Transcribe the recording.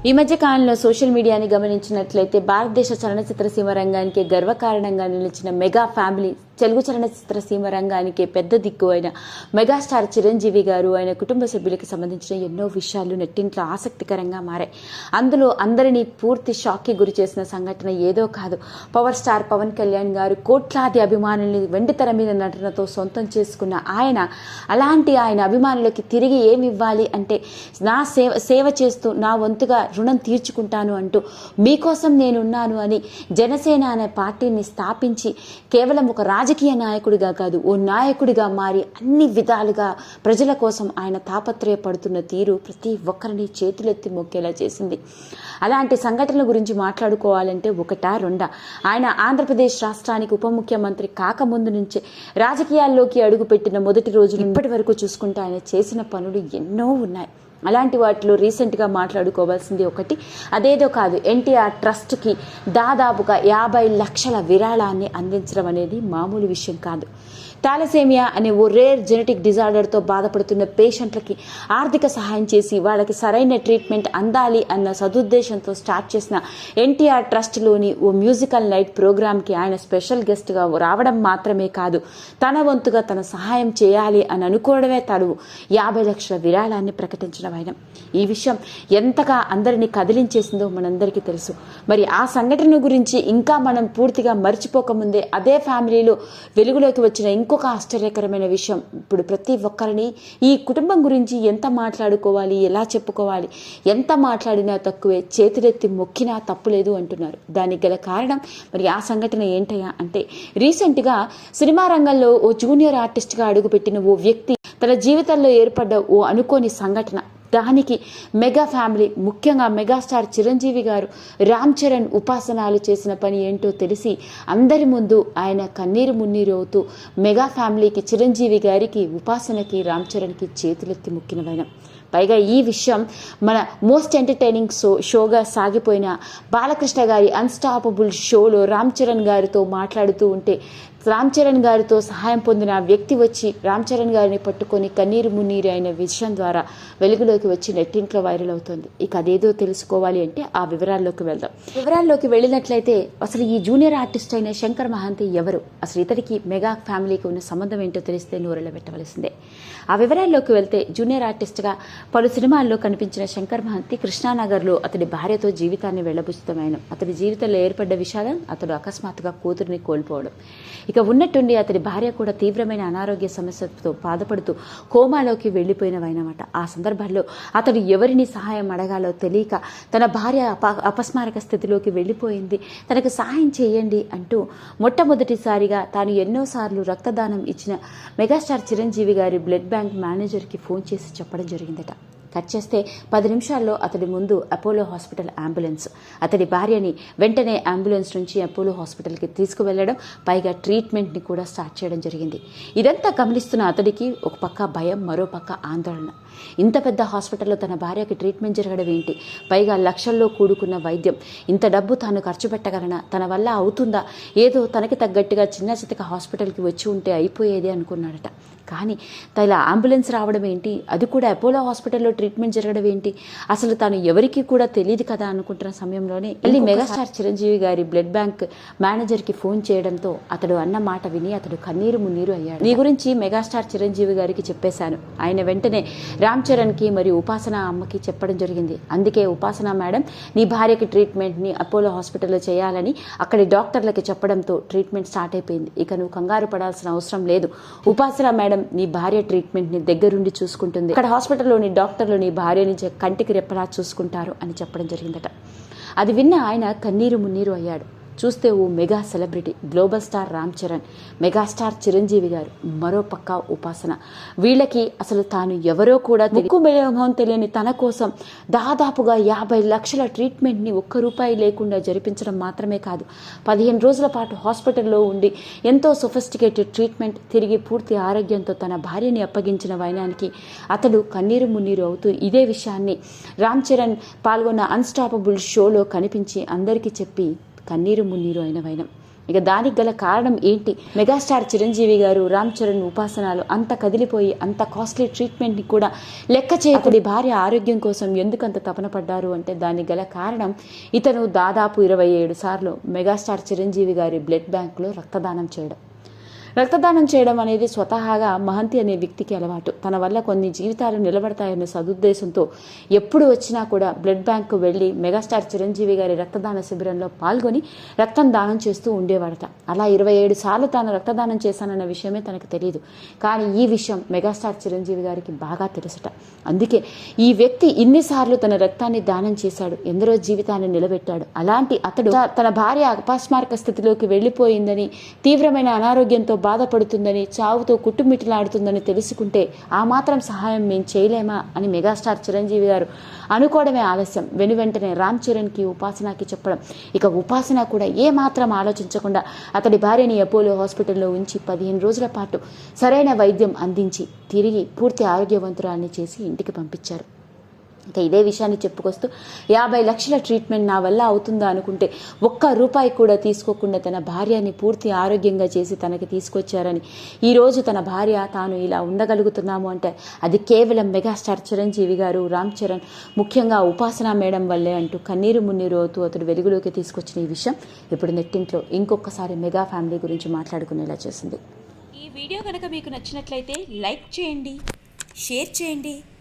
ఈ మధ్య కాలంలో సోషల్ మీడియాని గమనించినట్లయితే భారతదేశ చలనచిత్ర సీమ రంగానికి గర్వకారణంగా నిలిచిన మెగా ఫ్యామిలీ తెలుగు చలనచిత్ర సీమ రంగానికి పెద్ద దిక్కు అయిన మెగాస్టార్ చిరంజీవి గారు ఆయన కుటుంబ సభ్యులకు సంబంధించిన ఎన్నో విషయాలు నెట్టింట్లో ఆసక్తికరంగా మారాయి. అందులో అందరినీ పూర్తి షాక్కి గురి చేసిన సంఘటన ఏదో కాదు. పవర్ స్టార్ పవన్ కళ్యాణ్ గారు కోట్లాది అభిమానుల్ని వెండితెర మీద నటనతో సొంతం చేసుకున్న ఆయన అలాంటి ఆయన అభిమానులకి తిరిగి ఏమి ఇవ్వాలి అంటే నా సేవ సేవ చేస్తూ నా వంతుగా రుణం తీర్చుకుంటాను అంటూ మీకోసం నేనున్నాను అని జనసేన అనే పార్టీని స్థాపించి కేవలం ఒక రాజకీయ నాయకుడిగా కాదు ఓ నాయకుడిగా మారి అన్ని విధాలుగా ప్రజల కోసం ఆయన తాపత్రయపడుతున్న తీరు ప్రతి ఒక్కరిని చేతులెత్తి మొక్కేలా చేసింది. అలాంటి సంఘటనల గురించి మాట్లాడుకోవాలంటే ఒకటా రెండా? ఆయన ఆంధ్రప్రదేశ్ రాష్ట్రానికి ఉప ముఖ్యమంత్రి కాకముందు నుంచే రాజకీయాల్లోకి అడుగుపెట్టిన మొదటి రోజు ఇప్పటి వరకు చూసుకుంటే ఆయన చేసిన పనులు ఎన్నో ఉన్నాయి. అలాంటి వాటిలో రీసెంట్గా మాట్లాడుకోవాల్సింది ఒకటి. అదేదో కాదు ఎన్టీఆర్ ట్రస్ట్కి దాదాపుగా యాభై లక్షల విరాళాన్ని అందించడం అనేది మామూలు విషయం కాదు. థాలసేమియా అనే ఓ రేర్ జెనెటిక్ డిజార్డర్తో బాధపడుతున్న పేషెంట్లకి ఆర్థిక సహాయం చేసి వాళ్ళకి సరైన ట్రీట్మెంట్ అందాలి అన్న సదుద్దేశంతో స్టార్ట్ చేసిన ఎన్టీఆర్ ట్రస్ట్లోని ఓ మ్యూజికల్ నైట్ ప్రోగ్రామ్కి ఆయన స్పెషల్ గెస్ట్గా రావడం మాత్రమే కాదు తన వంతుగా తన సహాయం చేయాలి అని అనుకోవడమే తడు యాభై లక్షల విరాళాన్ని ప్రకటించడం ఆయన. ఈ విషయం ఎంతగా అందరినీ కదిలించేసిందో మనందరికీ తెలుసు. మరి ఆ సంఘటన గురించి ఇంకా మనం పూర్తిగా మర్చిపోకముందే అదే ఫ్యామిలీలో వెలుగులోకి వచ్చిన ఇంకొక ఆశ్చర్యకరమైన విషయం. ఇప్పుడు ప్రతి ఒక్కరిని ఈ కుటుంబం గురించి ఎంత మాట్లాడుకోవాలి ఎలా చెప్పుకోవాలి ఎంత మాట్లాడినా తక్కువే చేతులెత్తి మొక్కినా తప్పులేదు అంటున్నారు. దానికి గల కారణం మరి ఆ సంఘటన ఏంటయ్యా అంటే రీసెంట్గా సినిమా రంగంలో ఓ జూనియర్ ఆర్టిస్ట్గా అడుగుపెట్టిన ఓ వ్యక్తి తన జీవితంలో ఏర్పడ్డ ఓ అనుకోని సంఘటన. దానికి మెగా ఫ్యామిలీ ముఖ్యంగా మెగాస్టార్ చిరంజీవి గారు రామ్ చరణ్ ఉపాసనాలు చేసిన పని ఏంటో తెలిసి అందరి ముందు ఆయన కన్నీరు మున్నీరు అవుతూ మెగా ఫ్యామిలీకి చిరంజీవి గారికి ఉపాసనకి రామ్ చరణ్కి చేతులెత్తి ముక్కినవైన పైగా ఈ విషయం మన మోస్ట్ ఎంటర్టైనింగ్ షో షోగా సాగిపోయిన బాలకృష్ణ గారి అన్స్టాపబుల్ షోలో రామ్ చరణ్ గారితో మాట్లాడుతూ ఉంటే రామ్ చరణ్ గారితో సహాయం పొందిన ఆ వ్యక్తి వచ్చి రామ్ చరణ్ గారిని పట్టుకొని కన్నీరు మున్నీరు అయిన విషయం ద్వారా వెలుగులోకి వచ్చి నెట్టింట్లో వైరల్ అవుతుంది. ఇక అదేదో తెలుసుకోవాలి అంటే ఆ వివరాల్లోకి వెళ్దాం. వివరాల్లోకి వెళ్ళినట్లయితే అసలు ఈ జూనియర్ ఆర్టిస్ట్ అయిన శంకర్ మహాంతి ఎవరు? అసలు ఇతడికి మెగా ఫ్యామిలీకి ఉన్న సంబంధం ఏంటో తెలిస్తే నూరెళ్ళ పెట్టవలసిందే. ఆ వివరాల్లోకి వెళ్తే జూనియర్ ఆర్టిస్ట్గా పలు సినిమాల్లో కనిపించిన శంకర్ మహంతి కృష్ణానగర్లో అతడి భార్యతో జీవితాన్ని వెళ్ళబుచ్చుతమైన అతడి జీవితంలో ఏర్పడ్డ విషాదం అతడు అకస్మాత్తుగా కూతురిని కోల్పోవడం. ఇక ఉన్నట్టుండి అతడి భార్య కూడా తీవ్రమైన అనారోగ్య సమస్యతో బాధపడుతూ కోమాలోకి వెళ్ళిపోయినవైనమాట. ఆ సందర్భంలో అతడు ఎవరిని సహాయం అడగాలో తెలియక తన భార్య అప అపస్మారక స్థితిలోకి వెళ్ళిపోయింది. తనకు సహాయం చేయండి అంటూ మొట్టమొదటిసారిగా తాను ఎన్నోసార్లు రక్తదానం ఇచ్చిన మెగాస్టార్ చిరంజీవి గారి బ్లడ్ బ్యాంక్ మేనేజర్కి ఫోన్ చేసి చెప్పడం జరిగిందట. కట్ చేస్తే పది నిమిషాల్లో అతడి ముందు అపోలో హాస్పిటల్ అంబులెన్స్. అతడి భార్యని వెంటనే అంబులెన్స్ నుంచి అపోలో హాస్పిటల్కి తీసుకువెళ్ళడం పైగా ట్రీట్మెంట్ని కూడా స్టార్ట్ చేయడం జరిగింది. ఇదంతా గమనిస్తున్న అతడికి ఒక పక్క భయం మరో పక్క ఆందోళన. ఇంత పెద్ద హాస్పిటల్లో తన భార్యకి ట్రీట్మెంట్ జరగడం ఏంటి? పైగా లక్షల్లో కూడుకున్న వైద్యం. ఇంత డబ్బు తాను ఖర్చు పెట్టగలనా? తన వల్ల అవుతుందా? ఏదో తనకి తగ్గట్టుగా చిన్న చితక హాస్పిటల్కి వచ్చి ఉంటే అయిపోయేది అనుకున్నాడట. కానీ తన అంబులెన్స్ రావడం ఏంటి? అది కూడా అపోలో హాస్పిటల్లో ట్రీట్మెంట్ జరగడం ఏంటి? అసలు తాను ఎవరికి కూడా తెలియదు కదా అనుకుంటున్న సమయంలోనే మళ్ళీ మెగాస్టార్ చిరంజీవి గారి బ్లడ్ బ్యాంక్ మేనేజర్కి ఫోన్ చేయడంతో అతడు అన్న మాట విని అతడు కన్నీరు మున్నీరు అయ్యాడు. నీ గురించి మెగాస్టార్ చిరంజీవి గారికి చెప్పేశాను. ఆయన వెంటనే రామ్ చరణ్కి మరియు ఉపాసన అమ్మకి చెప్పడం జరిగింది. అందుకే ఉపాసన మేడం నీ భార్యకి ట్రీట్మెంట్ని అపోలో హాస్పిటల్లో చేయాలని అక్కడి డాక్టర్లకి చెప్పడంతో ట్రీట్మెంట్ స్టార్ట్ అయిపోయింది. ఇక నువ్వు కంగారు పడాల్సిన అవసరం లేదు. ఉపాసన మేడం నీ భార్య ట్రీట్మెంట్ని దగ్గరుండి చూసుకుంటుంది. అక్కడ హాస్పిటల్లోని డాక్టర్లు నీ భార్యని కంటికి రెప్పలా చూసుకుంటారు అని చెప్పడం జరిగిందట. అది విన్న ఆయన కన్నీరు మున్నీరు అయ్యాడు. చూస్తే ఓ mega celebrity global star Ram Charan megastar Chiranjeevi garu మరో పక్క ఉపాసన. వీళ్ళకి అసలు తాను ఎవరో కూడా ముక్కు తెలియని తన కోసం దాదాపుగా యాభై లక్షల ట్రీట్మెంట్ని ఒక్క రూపాయి లేకుండా జరిపించడం మాత్రమే కాదు పదిహేను రోజుల పాటు హాస్పిటల్లో ఉండి ఎంతో సొఫిస్టికేటెడ్ ట్రీట్మెంట్ తిరిగి పూర్తి ఆరోగ్యంతో తన భార్యని అప్పగించిన వైనానికి అతడు కన్నీరు మున్నీరు అవుతూ ఇదే విషయాన్ని రామ్ చరణ్ పాల్గొన్న అన్స్టాపబుల్ షోలో కనిపించి అందరికీ చెప్పి కన్నీరు మున్నీరు అయిన వైనం. ఇక దానికి గల కారణం ఏంటి? మెగాస్టార్ చిరంజీవి గారు రామ్ చరణ్ ఉపాసనాలు అంత కదిలిపోయి అంత కాస్ట్లీ ట్రీట్మెంట్ని కూడా లెక్క చేయకుడి భార్య ఆరోగ్యం కోసం ఎందుకు అంత తపన పడ్డారు అంటే దానికి గల కారణం ఇతను దాదాపు ఇరవై ఏడు సార్లు మెగాస్టార్ చిరంజీవి గారి బ్లడ్ బ్యాంకులో రక్తదానం చేయడం. రక్తదానం చేయడం అనేది స్వతహాగా మహంతి అనే వ్యక్తికి అలవాటు. తన వల్ల కొన్ని జీవితాలు నిలబడతాయన్న సదుద్దేశంతో ఎప్పుడు వచ్చినా కూడా బ్లడ్ బ్యాంకు వెళ్ళి మెగాస్టార్ చిరంజీవి గారి రక్తదాన శిబిరంలో పాల్గొని రక్తం దానం చేస్తూ ఉండేవాడట. అలా ఇరవై ఏడు సార్లు తాను రక్తదానం చేశానన్న విషయమే తనకు తెలియదు కానీ ఈ విషయం మెగాస్టార్ చిరంజీవి గారికి బాగా తెలుసట. అందుకే ఈ వ్యక్తి ఇన్నిసార్లు తన రక్తాన్ని దానం చేశాడు ఎందరో జీవితాన్ని నిలబెట్టాడు. అలాంటి అతడు తన భార్య అపస్మారక స్థితిలోకి వెళ్ళిపోయిందని తీవ్రమైన అనారోగ్యంతో బాధపడుతుందని చావుతో కుట్టుమిట్టలాడుతుందని తెలుసుకుంటే ఆ మాత్రం సహాయం మేము చేయలేమా అని మెగాస్టార్ చిరంజీవి గారు అనుకోవడమే ఆలస్యం. వెను వెంటనే రామ్ చరణ్కి ఉపాసనకి చెప్పడం. ఇక ఉపాసన కూడా ఏ మాత్రం ఆలోచించకుండా అతడి భార్యని అపోలో హాస్పిటల్లో ఉంచి పదిహేను రోజుల పాటు సరైన వైద్యం అందించి తిరిగి పూర్తి ఆరోగ్యవంతురాల్ని చేసి ఇంటికి పంపించారు. ఇంకా ఇదే విషయాన్ని చెప్పుకొస్తూ యాభై లక్షల ట్రీట్మెంట్ నా వల్ల అవుతుందా అనుకుంటే ఒక్క రూపాయి కూడా తీసుకోకుండా తన భార్యని పూర్తి ఆరోగ్యంగా చేసి తనకి తీసుకొచ్చారని. ఈరోజు తన భార్య తాను ఇలా ఉండగలుగుతున్నాము అంటే అది కేవలం మెగాస్టార్ చిరంజీవి గారు రామ్ చరణ్ ముఖ్యంగా ఉపాసన మేడం వల్లే అంటూ కన్నీరు మున్నీరు అవుతూ అతడు వెలుగులోకి తీసుకొచ్చిన ఈ విషయం ఇప్పుడు నెట్టింట్లో ఇంకొకసారి మెగా ఫ్యామిలీ గురించి మాట్లాడుకునేలా చేసింది. ఈ వీడియో కనుక మీకు నచ్చినట్లయితే లైక్ చేయండి షేర్ చేయండి.